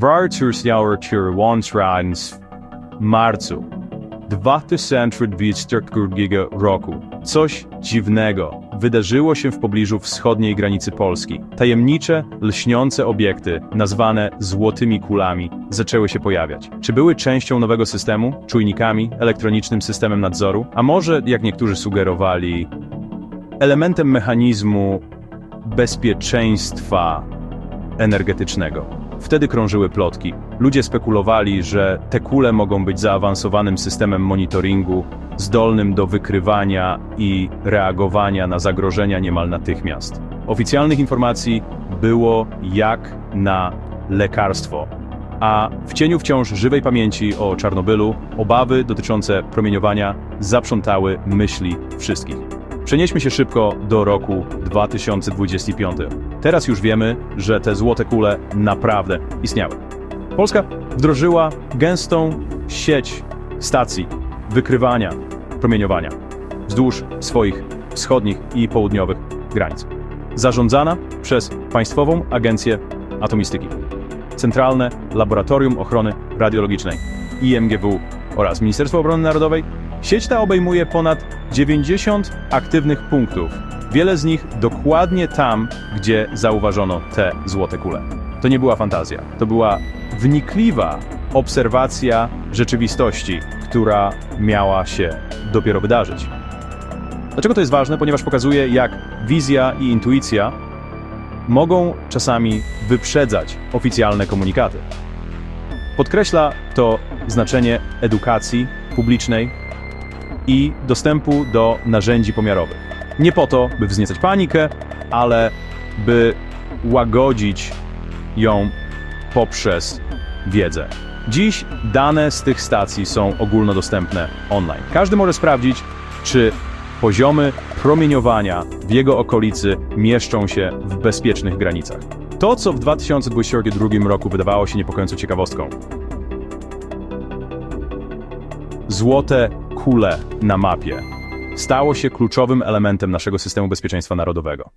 Wartursjauer Wonsrans w marcu 2022 roku. Coś dziwnego wydarzyło się w pobliżu wschodniej granicy Polski. Tajemnicze, lśniące obiekty, nazwane złotymi kulami, zaczęły się pojawiać. Czy były częścią nowego systemu, czujnikami, elektronicznym systemem nadzoru, a może, jak niektórzy sugerowali, elementem mechanizmu bezpieczeństwa energetycznego. Wtedy krążyły plotki. Ludzie spekulowali, że te kule mogą być zaawansowanym systemem monitoringu, zdolnym do wykrywania i reagowania na zagrożenia niemal natychmiast. Oficjalnych informacji było jak na lekarstwo, a w cieniu wciąż żywej pamięci o Czarnobylu obawy dotyczące promieniowania zaprzątały myśli wszystkich. Przenieśmy się szybko do roku 2025. Teraz już wiemy, że te złote kule naprawdę istniały. Polska wdrożyła gęstą sieć stacji wykrywania promieniowania wzdłuż swoich wschodnich i południowych granic. Zarządzana przez Państwową Agencję Atomistyki, Centralne Laboratorium Ochrony Radiologicznej, IMGW oraz Ministerstwo Obrony Narodowej, sieć ta obejmuje ponad 90 aktywnych punktów. Wiele z nich dokładnie tam, gdzie zauważono te złote kule. To nie była fantazja, to była wnikliwa obserwacja rzeczywistości, która miała się dopiero wydarzyć. Dlaczego to jest ważne? Ponieważ pokazuje, jak wizja i intuicja mogą czasami wyprzedzać oficjalne komunikaty. Podkreśla to znaczenie edukacji publicznej i dostępu do narzędzi pomiarowych. Nie po to, by wzniecać panikę, ale by łagodzić ją poprzez wiedzę. Dziś dane z tych stacji są ogólnodostępne online. Każdy może sprawdzić, czy poziomy promieniowania w jego okolicy mieszczą się w bezpiecznych granicach. To, co w 2022 roku wydawało się niepokojącą ciekawostką. Złote kule na mapie stało się kluczowym elementem naszego systemu bezpieczeństwa narodowego.